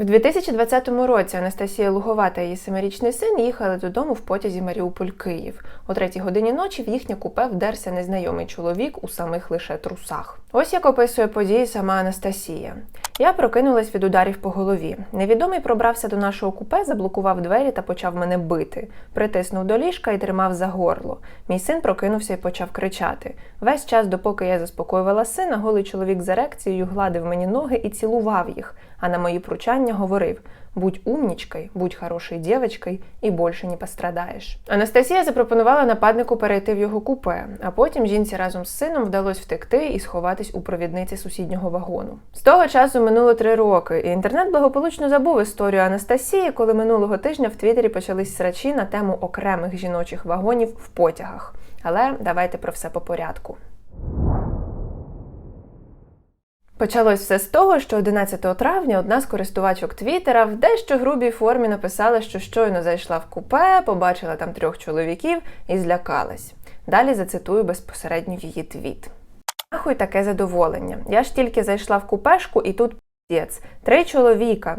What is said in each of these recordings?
В 2020 році Анастасія Лугова та її семирічний син їхали додому в потязі Маріуполь-Київ. О третій годині ночі в їхнє купе вдерся незнайомий чоловік у самих лише трусах. Ось як описує події сама Анастасія. Я прокинулась від ударів по голові. Невідомий пробрався до нашого купе, заблокував двері та почав мене бити. Притиснув до ліжка і тримав за горло. Мій син прокинувся і почав кричати. Весь час, допоки я заспокоювала сина, голий чоловік з ерекцією гладив мені ноги і цілував їх, а на мої пручання говорив: будь умнічкой, будь хорошою дівчинкою і більше не пострадаєш. Анастасія запропонувала нападнику перейти в його купе, а потім жінці разом з сином вдалося втекти і сховатись у провідниці сусіднього вагону. З того часу минуло три роки, і інтернет благополучно забув історію Анастасії, коли минулого тижня в Твіттері почались срачі на тему окремих жіночих вагонів в потягах. Але давайте про все по порядку. Почалось все з того, що 11 травня одна з користувачок Твіттера в дещо грубій формі написала, що щойно зайшла в купе, побачила там трьох чоловіків і злякалась. Далі зацитую безпосередньо її твіт. Нахуй таке задоволення. Я ж тільки зайшла в купешку і тут п'єць. Три чоловіка.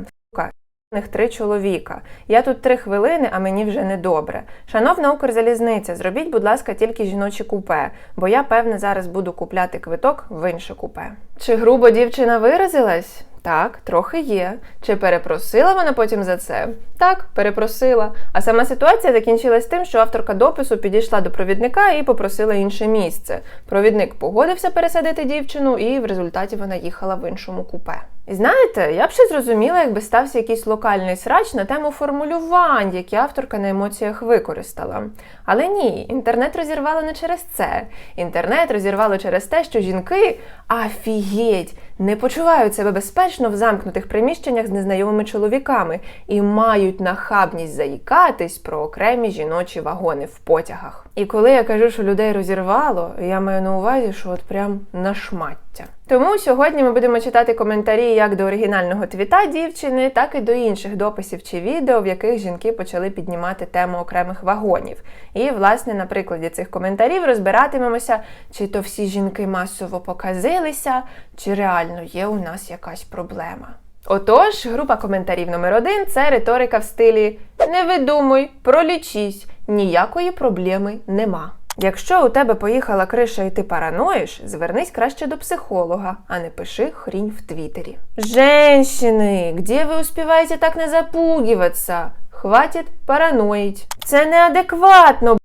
Них три чоловіка. Я тут три хвилини, а мені вже недобре. Шановна Укрзалізниця, зробіть, будь ласка, тільки жіночі купе, бо я, певне, зараз буду купляти квиток в інше купе. Чи грубо дівчина виразилась? Так, трохи є. Чи перепросила вона потім за це? Так, перепросила. А сама ситуація закінчилась тим, що авторка допису підійшла до провідника і попросила інше місце. Провідник погодився пересадити дівчину, і в результаті вона їхала в іншому купе. І знаєте, я б ще зрозуміла, якби стався якийсь локальний срач на тему формулювань, які авторка на емоціях використала. Але ні, інтернет розірвало не через це. Інтернет розірвало через те, що жінки афігеть не почувають себе безпечно в замкнутих приміщеннях з незнайомими чоловіками і мають нахабність заїкатись про окремі жіночі вагони в потягах. І коли я кажу, що людей розірвало, я маю на увазі, що от прям на шмаття. Тому сьогодні ми будемо читати коментарі як до оригінального твіта дівчини, так і до інших дописів чи відео, в яких жінки почали піднімати тему окремих вагонів. І, власне, на прикладі цих коментарів розбиратимемося, чи то всі жінки масово показилися, чи реально є у нас якась проблема. Отож, група коментарів номер один це риторика в стилі Не видумуй, пролічись, ніякої проблеми нема. Якщо у тебе поїхала криша і ти параноїш, звернись краще до психолога, а не пиши хрінь в твіттері. Женщини, где ви успіваєте так не запугиваться? Хватить параноїть. Це неадекватно.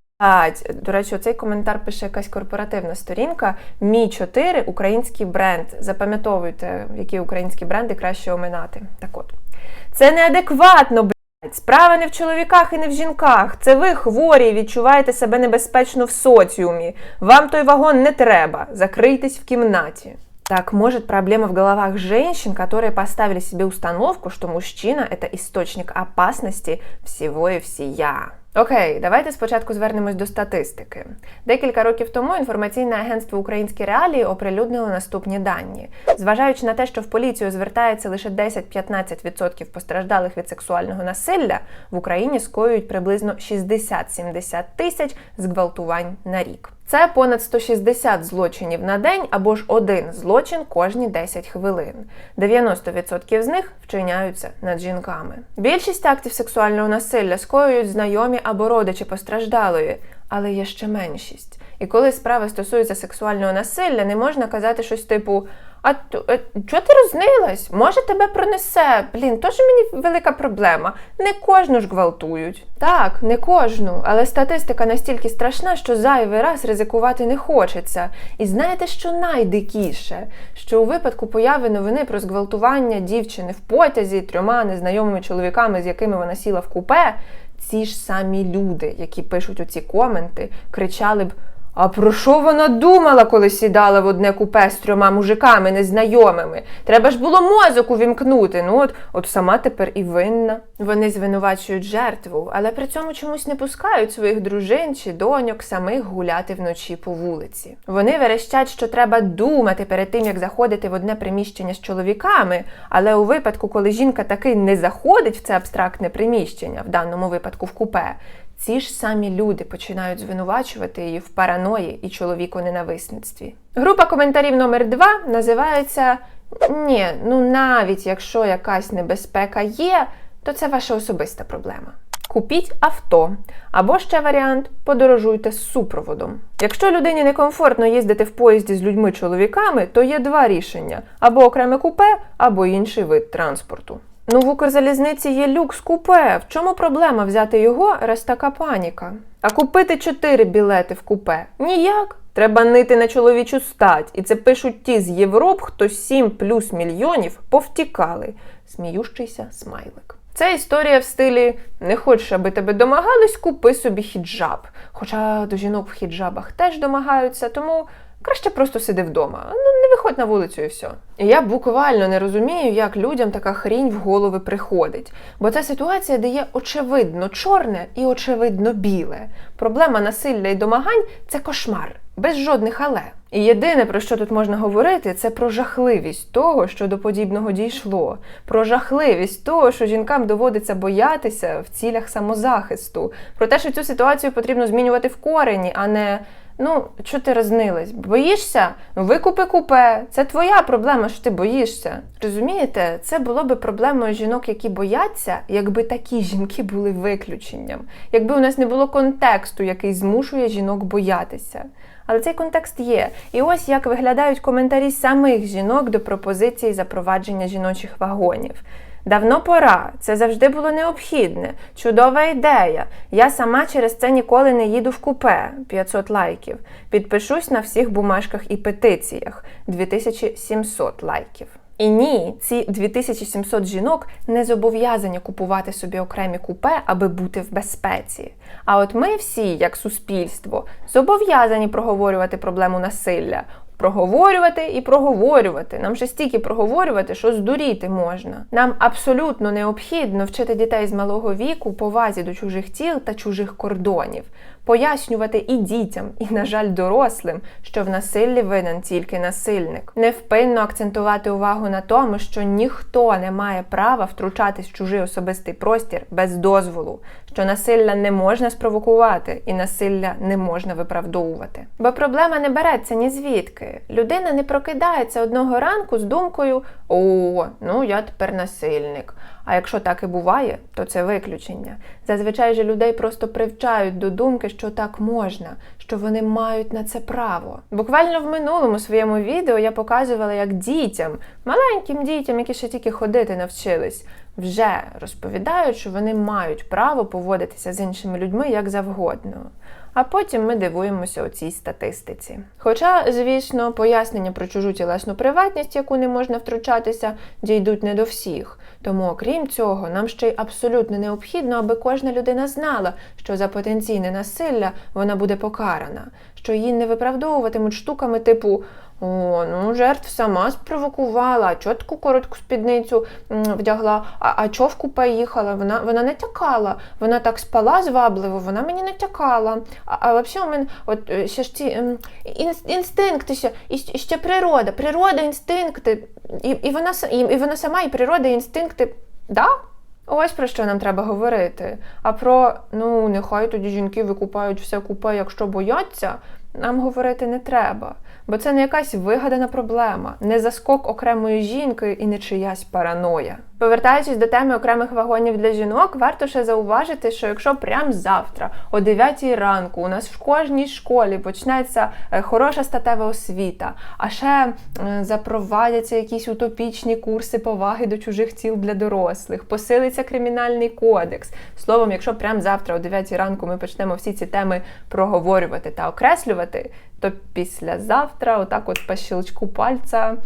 До речі, цей коментар пише якась корпоративна сторінка. Мі 4 український бренд. Запам'ятовуйте, які українські бренди краще оминати. Так от. Це неадекватно, блядь. Справа не в чоловіках і не в жінках. Це ви хворі відчуваєте себе небезпечно в соціумі. Вам той вагон не треба. Закрийтесь в кімнаті. Так, может, проблема в головах женщин, которые поставили себе установку, что мужчина – это источник опасности всего і всія. Окей, давайте спочатку звернемось до статистики. Декілька років тому інформаційне агентство Українські реалії оприлюднило наступні дані. Зважаючи на те, що в поліцію звертається лише 10-15% постраждалих від сексуального насилля, в Україні скоюють приблизно 60-70 тисяч зґвалтувань на рік. Це понад 160 злочинів на день або ж один злочин кожні 10 хвилин. 90% з них вчиняються над жінками. Більшість актів сексуального насилля скоюють знайомі або родичі постраждалої, але є ще меншість. І коли справа стосується сексуального насилля, не можна казати щось типу. А чого ти рознилась? Може, тебе пронесе? Блін, теж мені велика проблема. Не кожну ж гвалтують. Так, не кожну, але статистика настільки страшна, що зайвий раз ризикувати не хочеться. І знаєте, що найдикіше? Що у випадку появи новини про зґвалтування дівчини в потязі трьома незнайомими чоловіками, з якими вона сіла в купе, ці ж самі люди, які пишуть оці коменти, кричали б. А про що вона думала, коли сідала в одне купе з трьома мужиками незнайомими? Треба ж було мозок увімкнути. Ну от от сама тепер і винна. Вони звинувачують жертву, але при цьому чомусь не пускають своїх дружин чи доньок самих гуляти вночі по вулиці. Вони верещать, що треба думати перед тим, як заходити в одне приміщення з чоловіками. Але у випадку, коли жінка таки не заходить в це абстрактне приміщення, в даному випадку в купе, ці ж самі люди починають звинувачувати її в параної і чоловіку ненависництві. Група коментарів номер 2 називається Ні, ну навіть якщо якась небезпека є, то це ваша особиста проблема. Купіть авто, або ще варіант подорожуйте з супроводом. Якщо людині некомфортно їздити в поїзді з людьми-чоловіками, то є два рішення: або окреме купе, або інший вид транспорту. Ну, в Укрзалізниці є люкс купе. В чому проблема взяти його, раз така паніка? А купити чотири білети в купе? Ніяк. Треба нити на чоловічу стать. І це пишуть ті з Європ, хто 7 плюс мільйонів повтікали. Сміющийся смайлик. Це історія в стилі не хочеш, аби тебе домагались, купи собі хіджаб. Хоча до жінок в хіджабах теж домагаються, тому краще просто сиди вдома. Ну виходь на вулицю і все. І я буквально не розумію, як людям така хрінь в голови приходить. Бо це ситуація, де є очевидно чорне і очевидно біле. Проблема насилля і домагань це кошмар, без жодних але. І єдине, про що тут можна говорити, це про жахливість того, що до подібного дійшло, про жахливість того, що жінкам доводиться боятися в цілях самозахисту, про те, що цю ситуацію потрібно змінювати в корені, а не. Ну, що ти рознилась? Боїшся? Ну, Викупи купе. Це твоя проблема, що ти боїшся. Розумієте, це було би проблемою жінок, які бояться, якби такі жінки були виключенням, якби у нас не було контексту, який змушує жінок боятися. Але цей контекст є. І ось як виглядають коментарі самих жінок до пропозиції запровадження жіночих вагонів. Давно пора, це завжди було необхідне. Чудова ідея. Я сама через це ніколи не їду в купе 500 лайків. Підпишусь на всіх бумажках і петиціях 2700 лайків. І ні, ці 2700 жінок не зобов'язані купувати собі окремі купе, аби бути в безпеці. А от ми всі, як суспільство, зобов'язані проговорювати проблему насилля. Проговорювати і проговорювати. Нам ще стільки проговорювати, що здуріти можна. Нам абсолютно необхідно вчити дітей з малого віку повазі до чужих тіл та чужих кордонів, пояснювати і дітям, і, на жаль, дорослим, що в насиллі винен тільки насильник. Невпинно акцентувати увагу на тому, що ніхто не має права втручатись в чужий особистий простір без дозволу, що насилля не можна спровокувати і насилля не можна виправдовувати. Бо проблема не береться ні звідки. Людина не прокидається одного ранку з думкою: О, ну я тепер насильник. А якщо так і буває, то це виключення. Зазвичай же людей просто привчають до думки, що так можна, що вони мають на це право. Буквально в минулому своєму відео я показувала, як дітям, маленьким дітям, які ще тільки ходити навчились, вже розповідають, що вони мають право поводитися з іншими людьми як завгодно. А потім ми дивуємося у цій статистиці. Хоча, звісно, пояснення про чужу тілесну приватність, яку не можна втручатися, дійдуть не до всіх. Тому, окрім цього, нам ще й абсолютно необхідно, аби кожна людина знала, що за потенційне насилля вона буде покарана, що її не виправдовуватимуть штуками типу. О, ну жертв сама спровокувала, а чого таку коротку спідницю вдягла, а, а чого в купе їхала? Вона вона не тякала, вона так спала звабливо, вона мені не тякала. А, а взагалі у мене от е, ще ж ці ем, інстинкти ще, і ще природа, природа, інстинкти, і, і, вона, і, і вона сама, і природа, і інстинкти. Да? Ось про що нам треба говорити. А про ну нехай тоді жінки викупають все купе, якщо бояться, нам говорити не треба. Бо це не якась вигадана проблема, не заскок окремої жінки і не чиясь параноя. Повертаючись до теми окремих вагонів для жінок, варто ще зауважити, що якщо прямо завтра, о 9 ранку, у нас в кожній школі почнеться е, хороша статева освіта, а ще запровадяться якісь утопічні курси поваги до чужих тіл для дорослих, посилиться кримінальний кодекс. Словом, якщо прямо завтра, о 9 ранку, ми почнемо всі ці теми проговорювати та окреслювати, то післязавтра, отак, от по щелчку пальця,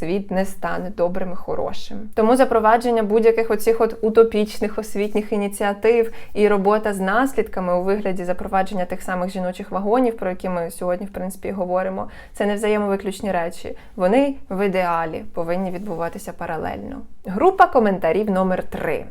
світ не стане добрим і хорошим. Тому запровадження будь-яких оцих от утопічних освітніх ініціатив і робота з наслідками у вигляді запровадження тих самих жіночих вагонів, про які ми сьогодні, в принципі, говоримо, це не взаємовиключні речі. Вони в ідеалі повинні відбуватися паралельно. Група коментарів номер 3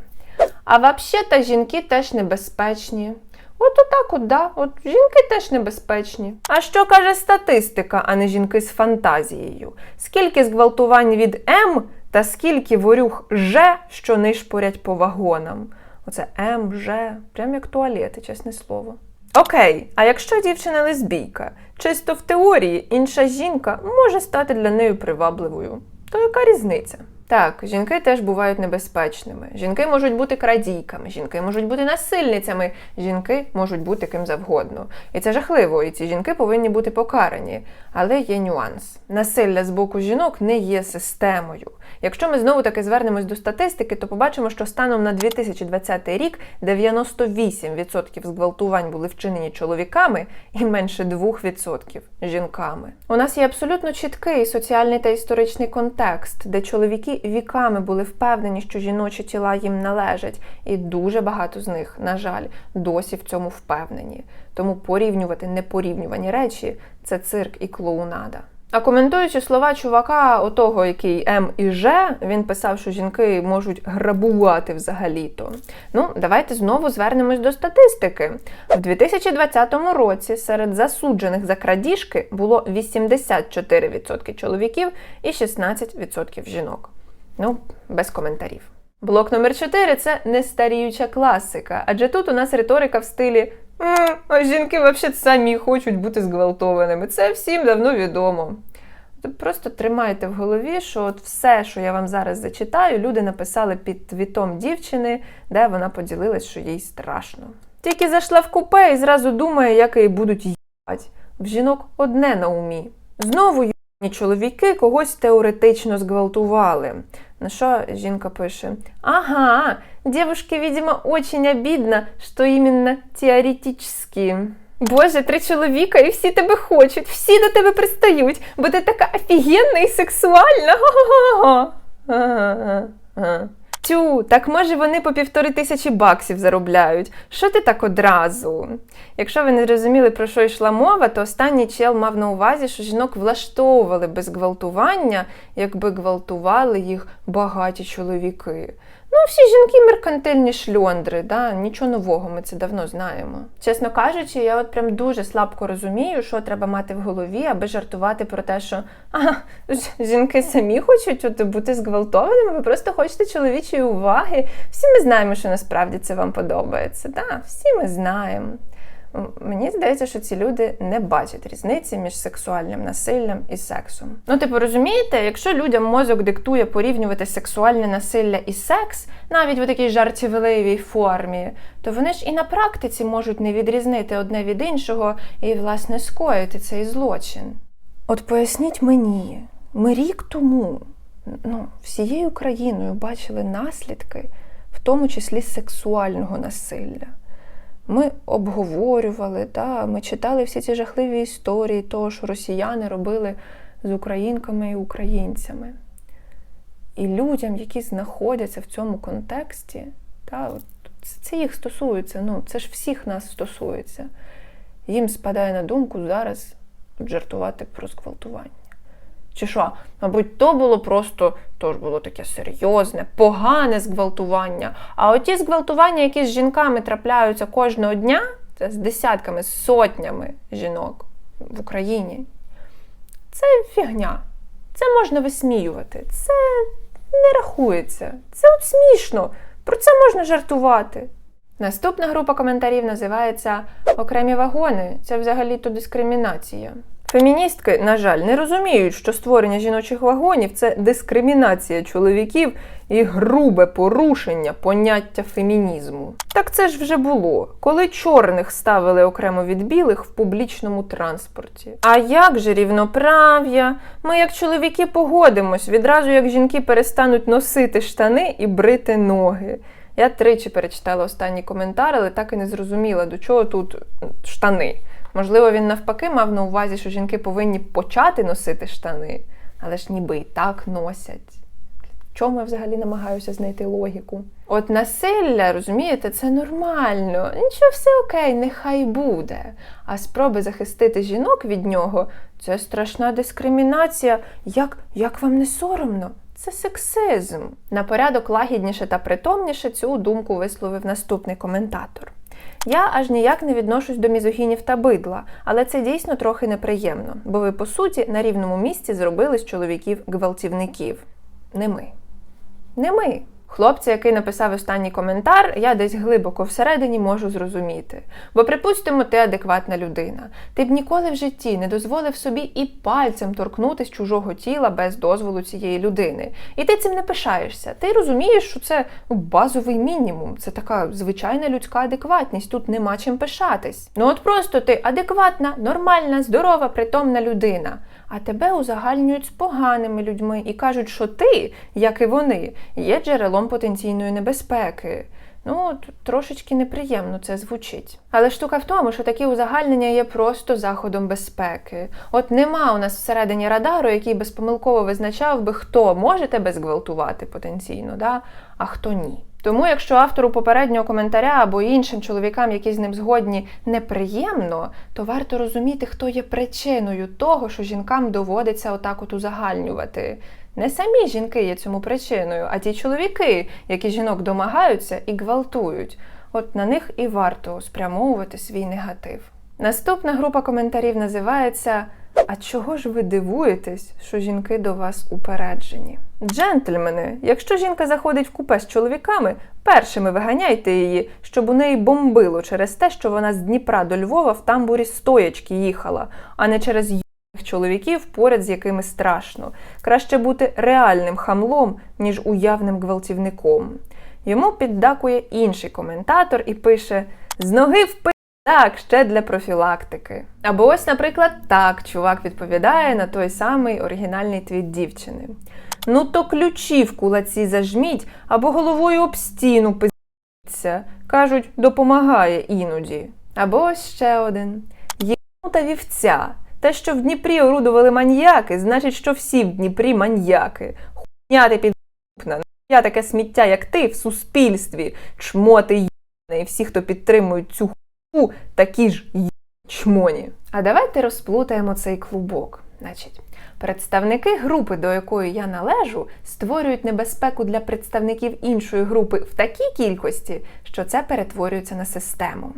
А взагалі-то жінки теж небезпечні. От отак от, да. От жінки теж небезпечні. А що каже статистика, а не жінки з фантазією? Скільки зґвалтувань від М та скільки ворюг Ж, що нишпорять по вагонам? Оце М, Ж, прям як туалети, чесне слово. Окей, а якщо дівчина лесбійка, чисто в теорії інша жінка може стати для неї привабливою. То яка різниця? Так, жінки теж бувають небезпечними. Жінки можуть бути крадійками, жінки можуть бути насильницями, жінки можуть бути ким завгодно. І це жахливо, і ці жінки повинні бути покарані. Але є нюанс: насилля з боку жінок не є системою. Якщо ми знову таки звернемось до статистики, то побачимо, що станом на 2020 рік 98% зґвалтувань були вчинені чоловіками і менше 2% жінками. У нас є абсолютно чіткий соціальний та історичний контекст, де чоловіки віками були впевнені, що жіночі тіла їм належать, і дуже багато з них, на жаль, досі в цьому впевнені. Тому порівнювати непорівнювані речі це цирк і клоунада. А коментуючи слова чувака, отого, який М і Ж, він писав, що жінки можуть грабувати взагалі-то. Ну, давайте знову звернемось до статистики. В 2020 році серед засуджених за крадіжки було 84% чоловіків і 16% жінок. Ну, без коментарів. Блок номер 4 це нестаріюча класика, адже тут у нас риторика в стилі «М, а жінки взагалі самі хочуть бути зґвалтованими. Це всім давно відомо. Просто тримайте в голові, що от все, що я вам зараз зачитаю, люди написали під твітом дівчини, де вона поділилась, що їй страшно. Тільки зайшла в купе і зразу думає, як її будуть їбать. В жінок одне на умі. Знову їбані чоловіки когось теоретично зґвалтували. На що жінка пише: Ага, девушке, видимо, очень обидно, що іменно теоретически. Боже, три чоловіка, і всі тебе хочуть, всі до тебе пристають, бо ти така офігенна і сексуальна. Га-га-га. Ага-ага. Тю, так може вони по півтори тисячі баксів заробляють. Що ти так одразу? Якщо ви не зрозуміли, про що йшла мова, то останній чел мав на увазі, що жінок влаштовували без гвалтування, якби гвалтували їх багаті чоловіки. Ну, всі жінки меркантильні шльондри, да? нічого нового, ми це давно знаємо. Чесно кажучи, я от прям дуже слабко розумію, що треба мати в голові, аби жартувати про те, що а, жінки самі хочуть от, бути зґвалтованими, ви просто хочете чоловічої уваги. Всі ми знаємо, що насправді це вам подобається. Да? Всі ми знаємо. Мені здається, що ці люди не бачать різниці між сексуальним насиллям і сексом. Ну, типу, розумієте, якщо людям мозок диктує порівнювати сексуальне насилля і секс, навіть в такій жартівливій формі, то вони ж і на практиці можуть не відрізнити одне від іншого і, власне, скоїти цей злочин. От поясніть мені, ми рік тому ну, всією країною бачили наслідки, в тому числі сексуального насилля. Ми обговорювали, та, ми читали всі ці жахливі історії того, що росіяни робили з українками і українцями. І людям, які знаходяться в цьому контексті, це, це їх стосується, ну, це ж всіх нас стосується. Їм спадає на думку зараз жартувати про зґвалтування. Чи що? Мабуть, то було просто то ж було таке серйозне, погане зґвалтування. А оті зґвалтування, які з жінками трапляються кожного дня, це з десятками, сотнями жінок в Україні. Це фігня. Це можна висміювати. Це не рахується. Це от смішно. Про це можна жартувати. Наступна група коментарів називається Окремі вагони. Це взагалі-то дискримінація. Феміністки, на жаль, не розуміють, що створення жіночих вагонів це дискримінація чоловіків і грубе порушення поняття фемінізму. Так це ж вже було, коли чорних ставили окремо від білих в публічному транспорті. А як же рівноправ'я? Ми, як чоловіки, погодимось відразу, як жінки перестануть носити штани і брити ноги. Я тричі перечитала останній коментар, але так і не зрозуміла, до чого тут штани. Можливо, він навпаки мав на увазі, що жінки повинні почати носити штани, але ж ніби і так носять. Чому я взагалі намагаюся знайти логіку? От насилля, розумієте, це нормально. Нічого, все окей, нехай буде. А спроби захистити жінок від нього це страшна дискримінація. Як, як вам не соромно? Це сексизм. На порядок лагідніше та притомніше цю думку висловив наступний коментатор. Я аж ніяк не відношусь до мізогінів та бидла, але це дійсно трохи неприємно, бо ви, по суті, на рівному місці зробили з чоловіків гвалтівників. Не ми. Не ми. Хлопця, який написав останній коментар, я десь глибоко всередині можу зрозуміти. Бо, припустимо, ти адекватна людина. Ти б ніколи в житті не дозволив собі і пальцем торкнутись чужого тіла без дозволу цієї людини. І ти цим не пишаєшся. Ти розумієш, що це ну, базовий мінімум, це така звичайна людська адекватність. Тут нема чим пишатись. Ну от просто ти адекватна, нормальна, здорова, притомна людина. А тебе узагальнюють з поганими людьми і кажуть, що ти, як і вони, є джерелом потенційної небезпеки. Ну, трошечки неприємно це звучить. Але штука в тому, що такі узагальнення є просто заходом безпеки. От нема у нас всередині радару, який безпомилково визначав би, хто може тебе зґвалтувати потенційно, да? а хто ні. Тому, якщо автору попереднього коментаря або іншим чоловікам, які з ним згодні, неприємно, то варто розуміти, хто є причиною того, що жінкам доводиться отак от узагальнювати. Не самі жінки є цьому причиною, а ті чоловіки, які жінок домагаються і гвалтують. От на них і варто спрямовувати свій негатив. Наступна група коментарів називається А чого ж ви дивуєтесь, що жінки до вас упереджені? Джентльмени, якщо жінка заходить в купе з чоловіками, першими виганяйте її, щоб у неї бомбило через те, що вона з Дніпра до Львова в тамбурі стоячки їхала, а не через їбаних чоловіків, поряд з якими страшно. Краще бути реальним хамлом, ніж уявним гвалтівником. Йому піддакує інший коментатор і пише: з ноги в пи. Так, ще для профілактики. Або ось, наприклад, так чувак відповідає на той самий оригінальний твіт дівчини. Ну то ключі в кулаці зажміть або головою об стіну пиздиться. Кажуть, допомагає іноді. Або ще один. Єнута вівця. Те, що в Дніпрі орудували маньяки, значить, що всі в Дніпрі маньяки. Хуйня ти підпна. Я таке сміття, як ти, в суспільстві. Чмоти єбане. І всі, хто підтримують цю хуйню, такі ж єбані чмоні. А давайте розплутаємо цей клубок. Значить, представники групи, до якої я належу, створюють небезпеку для представників іншої групи в такій кількості, що це перетворюється на систему.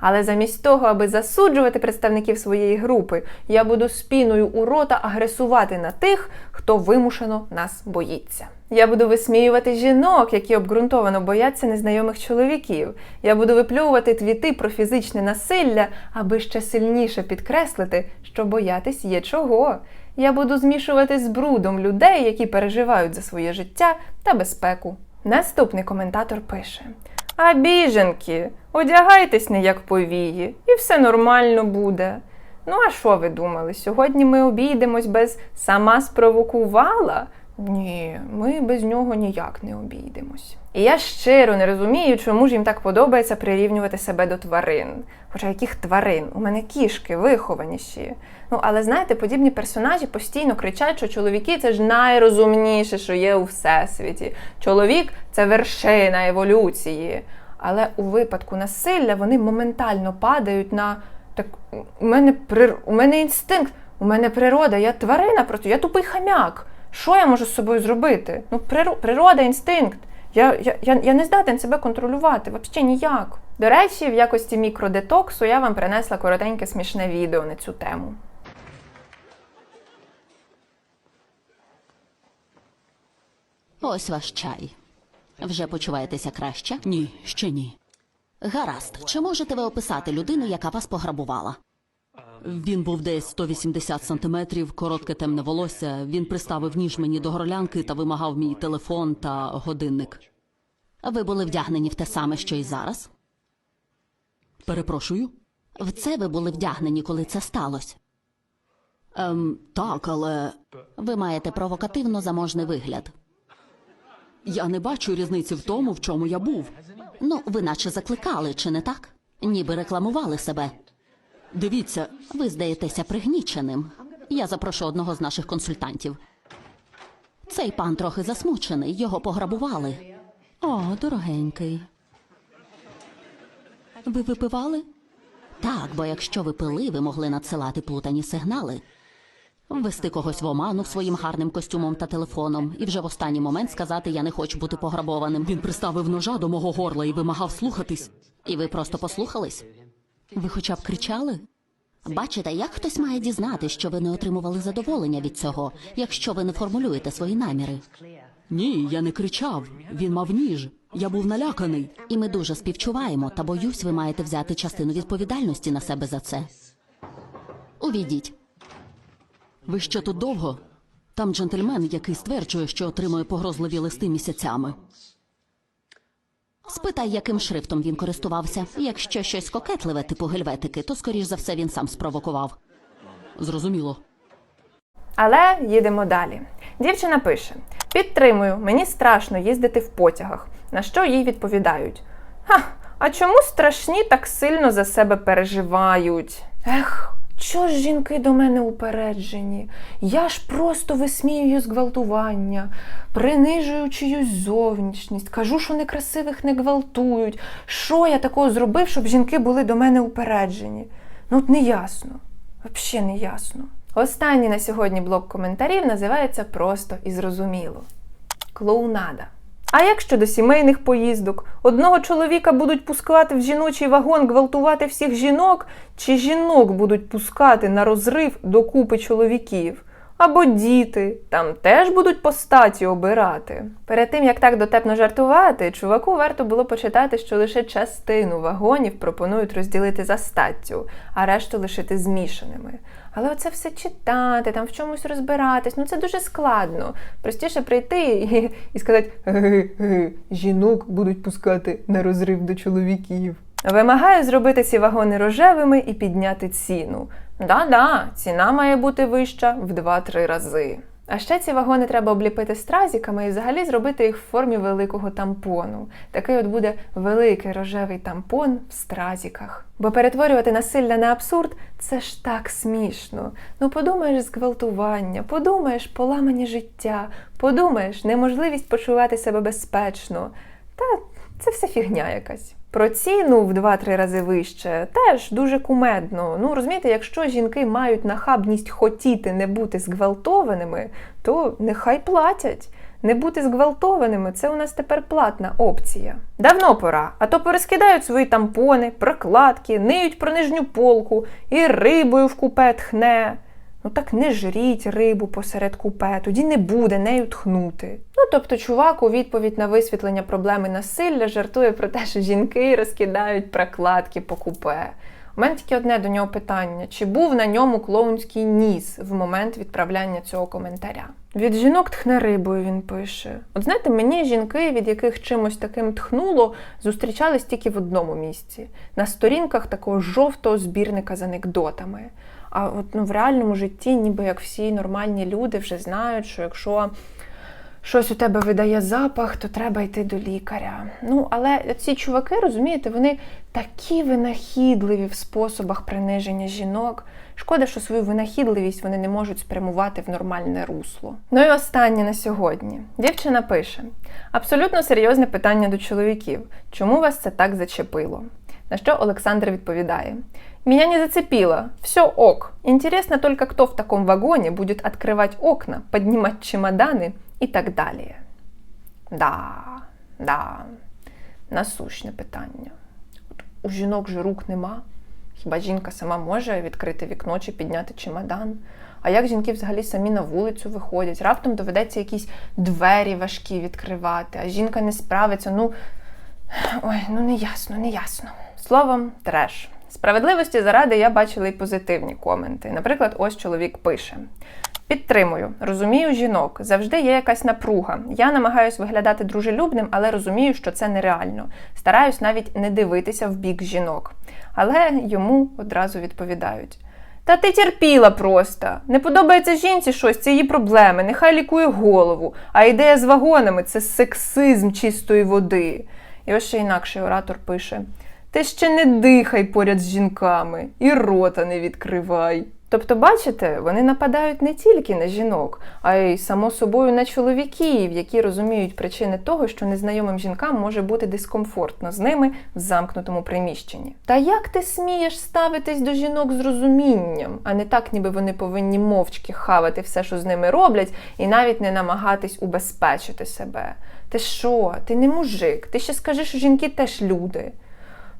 Але замість того, аби засуджувати представників своєї групи, я буду спіною у рота агресувати на тих, хто вимушено нас боїться. Я буду висміювати жінок, які обґрунтовано бояться незнайомих чоловіків. Я буду випльовувати твіти про фізичне насилля, аби ще сильніше підкреслити, що боятись є чого. Я буду змішувати з брудом людей, які переживають за своє життя та безпеку. Наступний коментатор пише: А біженки, одягайтесь не як повії, і все нормально буде. Ну, а що ви думали? Сьогодні ми обійдемось без сама спровокувала? Ні, ми без нього ніяк не обійдемось. І я щиро не розумію, чому ж їм так подобається прирівнювати себе до тварин. Хоча яких тварин? У мене кішки вихованіші. Ну, але знаєте, подібні персонажі постійно кричать, що чоловіки це ж найрозумніше, що є у всесвіті. Чоловік це вершина еволюції. Але у випадку насилля вони моментально падають на так. У мене прир... у мене інстинкт, у мене природа, я тварина просто, я тупий хам'як. Що я можу з собою зробити? Ну, прир... природа, інстинкт. Я, я, я, я не здатен себе контролювати, взагалі ніяк. До речі, в якості мікродетоксу я вам принесла коротеньке смішне відео на цю тему. Ось ваш чай. Вже почуваєтеся краще? Ні, ще ні. Гаразд. Чи можете ви описати людину, яка вас пограбувала? Він був десь 180 сантиметрів, коротке темне волосся. Він приставив ніж мені до горлянки та вимагав мій телефон та годинник. Ви були вдягнені в те саме, що і зараз? Перепрошую? В це ви були вдягнені, коли це сталося. Ем, так, але Ви маєте провокативно заможний вигляд. я не бачу різниці в тому, в чому я був. Ну, ви наче закликали, чи не так? Ніби рекламували себе. Дивіться, Ви здаєтеся пригніченим. Я запрошу одного з наших консультантів. Цей пан трохи засмучений, його пограбували. о, дорогенький. Ви випивали? Так, бо якщо ви пили, ви могли надсилати плутані сигнали. Ввести когось в оману своїм гарним костюмом та телефоном, і вже в останній момент сказати я не хочу бути пограбованим. Він приставив ножа до мого горла і вимагав слухатись. І ви просто послухались? Ви хоча б кричали? Бачите, як хтось має дізнати, що ви не отримували задоволення від цього, якщо ви не формулюєте свої наміри. Ні, я не кричав. Він мав ніж. Я був наляканий. І ми дуже співчуваємо, та боюсь, ви маєте взяти частину відповідальності на себе за це. Увійдіть. Ви ще тут довго? Там джентльмен, який стверджує, що отримує погрозливі листи місяцями. Спитай, яким шрифтом він користувався. Якщо щось кокетливе, типу гельветики, то скоріш за все він сам спровокував. Зрозуміло. Але їдемо далі. Дівчина пише: Підтримую, мені страшно їздити в потягах. На що їй відповідають? Ха, а чому страшні так сильно за себе переживають? Ех, чого ж жінки до мене упереджені? Я ж просто висміюю зґвалтування, принижую чиюсь зовнішність, кажу, що некрасивих не гвалтують. Що я такого зробив, щоб жінки були до мене упереджені? Ну, от не ясно. Взагалі не. Останній на сьогодні блок коментарів називається просто і зрозуміло. Клоунада. А як щодо сімейних поїздок? Одного чоловіка будуть пускати в жіночий вагон, гвалтувати всіх жінок, чи жінок будуть пускати на розрив до купи чоловіків? Або діти, там теж будуть по статі обирати. Перед тим як так дотепно жартувати, чуваку варто було почитати, що лише частину вагонів пропонують розділити за статтю, а решту лишити змішаними. Але оце все читати, там в чомусь розбиратись, ну це дуже складно. Простіше прийти і, і сказати: жінок будуть пускати на розрив до чоловіків. Вимагаю зробити ці вагони рожевими і підняти ціну. Да-да, ціна має бути вища в 2-3 рази. А ще ці вагони треба обліпити стразиками і взагалі зробити їх в формі великого тампону. Такий от буде великий рожевий тампон в стразиках. Бо перетворювати насилля на абсурд це ж так смішно. Ну подумаєш зґвалтування, подумаєш поламані життя, подумаєш неможливість почувати себе безпечно. Та це все фігня якась. Про ціну в 2-3 рази вище теж дуже кумедно. Ну розумієте, якщо жінки мають нахабність хотіти не бути зґвалтованими, то нехай платять. Не бути зґвалтованими це у нас тепер платна опція. Давно пора, а то порозкидають свої тампони, прокладки, ниють про нижню полку і рибою в купе тхне. Ну так не жріть рибу посеред купе, тоді не буде нею тхнути. Ну тобто, чувак у відповідь на висвітлення проблеми насилля жартує про те, що жінки розкидають прокладки по купе. У мене тільки одне до нього питання: чи був на ньому клоунський ніс в момент відправляння цього коментаря? Від жінок тхне рибою, він пише. От знаєте, мені жінки, від яких чимось таким тхнуло, зустрічались тільки в одному місці на сторінках такого жовтого збірника з анекдотами. А от ну, в реальному житті, ніби як всі нормальні люди вже знають, що якщо щось у тебе видає запах, то треба йти до лікаря. Ну, але ці чуваки, розумієте, вони такі винахідливі в способах приниження жінок. Шкода, що свою винахідливість вони не можуть спрямувати в нормальне русло. Ну і останнє на сьогодні. Дівчина пише: абсолютно серйозне питання до чоловіків. Чому вас це так зачепило? На що Олександр відповідає: Меня не зацепило. Все ок. Интересно только, кто в таком вагоне будет открывать окна, поднимать чемоданы и так далі. Да, да, насущне питання. У жінок же рук нема. Хіба жінка сама може відкрити вікно чи підняти чемодан? А як жінки взагалі самі на вулицю виходять? Раптом доведеться якісь двері важкі відкривати, а жінка не справиться. Ну, ой, ну не ясно, не ясно. Словом, треш. Справедливості заради я бачила і позитивні коменти. Наприклад, ось чоловік пише: Підтримую, розумію жінок. Завжди є якась напруга. Я намагаюсь виглядати дружелюбним, але розумію, що це нереально. Стараюсь навіть не дивитися в бік жінок. Але йому одразу відповідають. Та ти терпіла просто. Не подобається жінці щось, це її проблеми, нехай лікує голову. А ідея з вагонами це сексизм чистої води. І ось ще інакший оратор пише: Ти ще не дихай поряд з жінками і рота не відкривай. Тобто, бачите, вони нападають не тільки на жінок, а й само собою на чоловіків, які розуміють причини того, що незнайомим жінкам може бути дискомфортно з ними в замкнутому приміщенні. Та як ти смієш ставитись до жінок з розумінням, а не так, ніби вони повинні мовчки хавати все, що з ними роблять, і навіть не намагатись убезпечити себе? Ти що? Ти не мужик? Ти ще скажи, що жінки теж люди.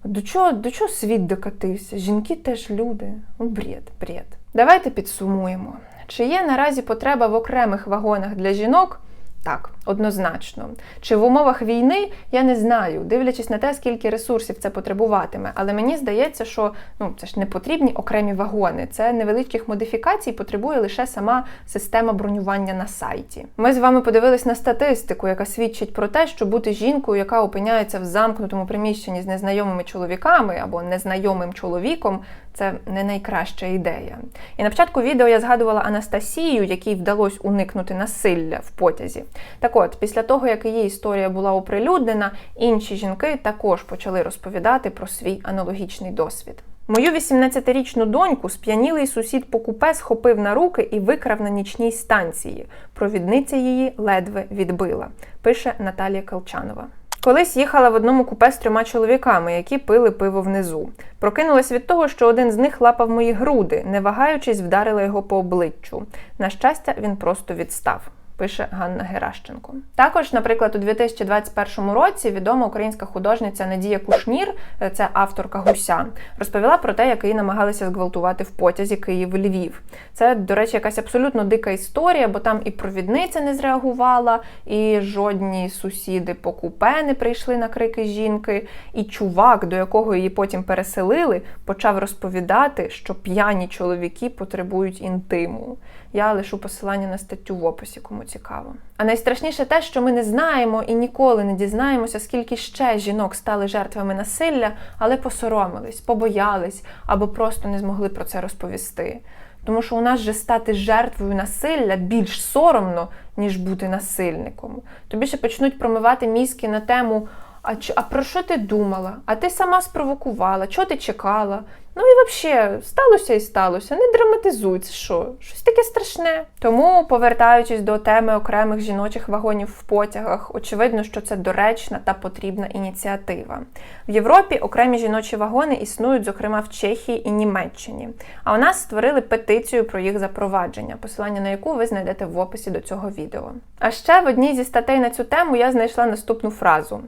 До чого, до чого світ докатився? Жінки теж люди. Ну, бред, бред. Давайте підсумуємо. Чи є наразі потреба в окремих вагонах для жінок? Так. Однозначно. Чи в умовах війни я не знаю, дивлячись на те, скільки ресурсів це потребуватиме. Але мені здається, що ну це ж не потрібні окремі вагони. Це невеличких модифікацій потребує лише сама система бронювання на сайті. Ми з вами подивились на статистику, яка свідчить про те, що бути жінкою, яка опиняється в замкнутому приміщенні з незнайомими чоловіками або незнайомим чоловіком, це не найкраща ідея. І на початку відео я згадувала Анастасію, якій вдалося уникнути насилля в потязі. Так от, після того, як її історія була оприлюднена, інші жінки також почали розповідати про свій аналогічний досвід. Мою 18-річну доньку сп'янілий сусід по купе схопив на руки і викрав на нічній станції. Провідниця її ледве відбила, пише Наталія Колчанова. Колись їхала в одному купе з трьома чоловіками, які пили пиво внизу. Прокинулась від того, що один з них лапав мої груди, не вагаючись, вдарила його по обличчю. На щастя, він просто відстав. Пише Ганна Геращенко. Також, наприклад, у 2021 році відома українська художниця Надія Кушнір, е, це авторка гуся, розповіла про те, як її намагалися зґвалтувати в потязі Київ-Львів. Це, до речі, якась абсолютно дика історія, бо там і провідниця не зреагувала, і жодні сусіди по купе не прийшли на крики жінки. І чувак, до якого її потім переселили, почав розповідати, що п'яні чоловіки потребують інтиму. Я лишу посилання на статтю в описі, кому цікаво. А найстрашніше те, що ми не знаємо і ніколи не дізнаємося, скільки ще жінок стали жертвами насилля, але посоромились, побоялись або просто не змогли про це розповісти. Тому що у нас же стати жертвою насилля більш соромно, ніж бути насильником. Тобі ще почнуть промивати мізки на тему. А, а про що ти думала? А ти сама спровокувала? Чого ти чекала? Ну і взагалі, сталося і сталося. Не драматизуй, це що? Щось таке страшне. Тому, повертаючись до теми окремих жіночих вагонів в потягах, очевидно, що це доречна та потрібна ініціатива. В Європі окремі жіночі вагони існують, зокрема в Чехії і Німеччині. А у нас створили петицію про їх запровадження, посилання на яку ви знайдете в описі до цього відео. А ще в одній зі статей на цю тему я знайшла наступну фразу.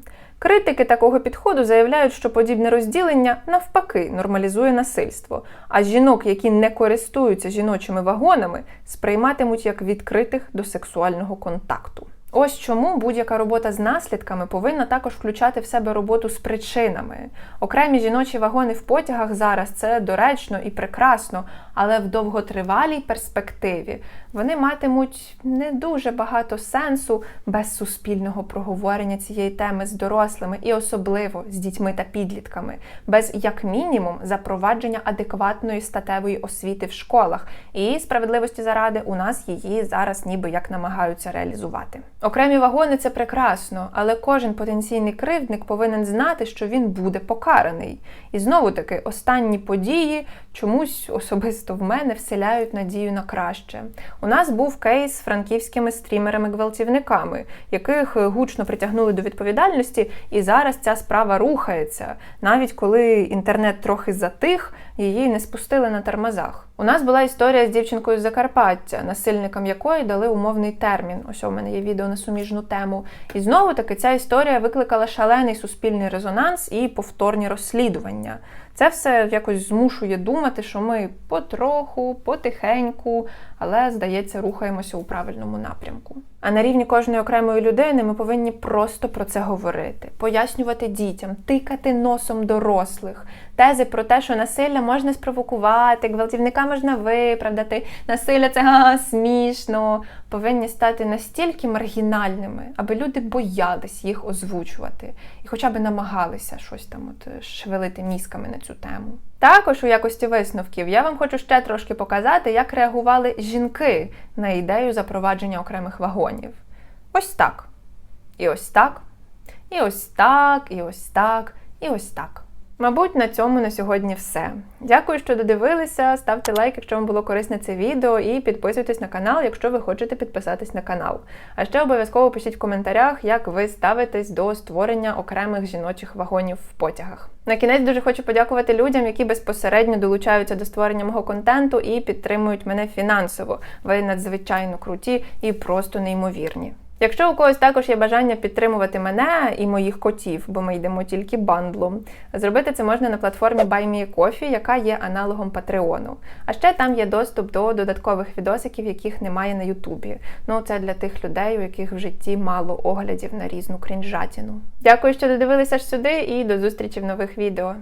Критики такого підходу заявляють, що подібне розділення навпаки нормалізує насильство, а жінок, які не користуються жіночими вагонами, сприйматимуть як відкритих до сексуального контакту. Ось чому будь-яка робота з наслідками повинна також включати в себе роботу з причинами. Окремі жіночі вагони в потягах зараз це доречно і прекрасно, але в довготривалій перспективі вони матимуть не дуже багато сенсу без суспільного проговорення цієї теми з дорослими і особливо з дітьми та підлітками, без як мінімум запровадження адекватної статевої освіти в школах. І справедливості заради у нас її зараз ніби як намагаються реалізувати. Окремі вагони це прекрасно, але кожен потенційний кривдник повинен знати, що він буде покараний. І знову таки, останні події чомусь особисто в мене вселяють надію на краще. У нас був кейс з франківськими стрімерами-гвалтівниками, яких гучно притягнули до відповідальності, і зараз ця справа рухається. Навіть коли інтернет трохи затих, її не спустили на тормозах. У нас була історія з дівчинкою з Закарпаття, насильникам якої дали умовний термін. Ось у мене є відео на суміжну тему. І знову таки ця історія викликала шалений суспільний резонанс і повторні розслідування. Це все якось змушує думати, що ми потроху, потихеньку, але здається, рухаємося у правильному напрямку. А на рівні кожної окремої людини ми повинні просто про це говорити, пояснювати дітям, тикати носом дорослих. Тези про те, що насилля можна спровокувати, гвалтівника можна виправдати, насилля це га, смішно, повинні стати настільки маргінальними, аби люди боялись їх озвучувати хоча б намагалися щось там от шевелити мізками на цю тему. Також у якості висновків я вам хочу ще трошки показати, як реагували жінки на ідею запровадження окремих вагонів. Ось так. І ось так. І ось так, і ось так, і ось так. Мабуть, на цьому на сьогодні все. Дякую, що додивилися. Ставте лайк, якщо вам було корисне це відео, і підписуйтесь на канал, якщо ви хочете підписатись на канал. А ще обов'язково пишіть в коментарях, як ви ставитесь до створення окремих жіночих вагонів в потягах. На кінець дуже хочу подякувати людям, які безпосередньо долучаються до створення мого контенту і підтримують мене фінансово. Ви надзвичайно круті і просто неймовірні. Якщо у когось також є бажання підтримувати мене і моїх котів, бо ми йдемо тільки бандлом, зробити це можна на платформі BuyMeACoffee, яка є аналогом Патреону. А ще там є доступ до додаткових відосиків, яких немає на Ютубі. Ну це для тих людей, у яких в житті мало оглядів на різну крінжатіну. Дякую, що додивилися аж сюди, і до зустрічі в нових відео.